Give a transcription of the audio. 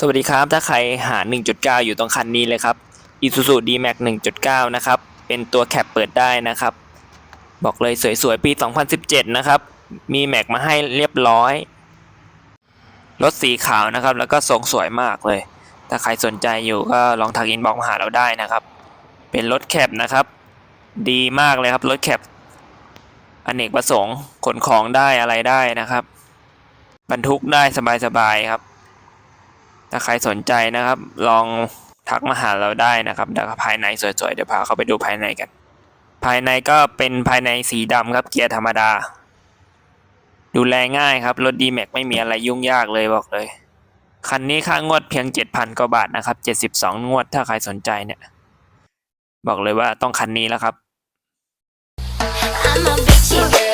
สวัสดีครับ ถ้าใครหา 1.9 อยู่ตรงคันนี้เลยครับ Isuzu D-Max 1.9 นะครับ เป็นตัวแคปเปิดได้นะครับ บอกเลยสวยๆ ปี 2017 นะครับ มีแม็กมาให้เรียบร้อย รถสีขาวนะครับ แล้วก็ทรงสวยมากเลย ถ้าใครสนใจอยู่ก็ลองทักอินบอกมาหาเราได้นะครับ เป็นรถแคปนะครับ ดีมากเลยครับ รถแคปอเนกประสงค์ขนของได้อะไรได้นะครับ บรรทุกได้สบายๆครับ ถ้าใครสนใจนะครับ ลองทักมาหาเราได้นะครับเดี๋ยวภายในสวยๆ เดี๋ยวพาเข้าไปดูภายในกัน ภายในก็เป็นภายในสีดำครับเกียร์ธรรมดา ดูแลง่ายครับ รถดีแม็กไม่มีอะไรยุ่งยากเลยบอกเลย คันนี้ค่างวดเพียง 7,000 กว่าบาทนะครับ 72 งวดถ้าใครสนใจเนี่ย บอกเลยว่าต้องคันนี้แล้วครับ I'm a bitch,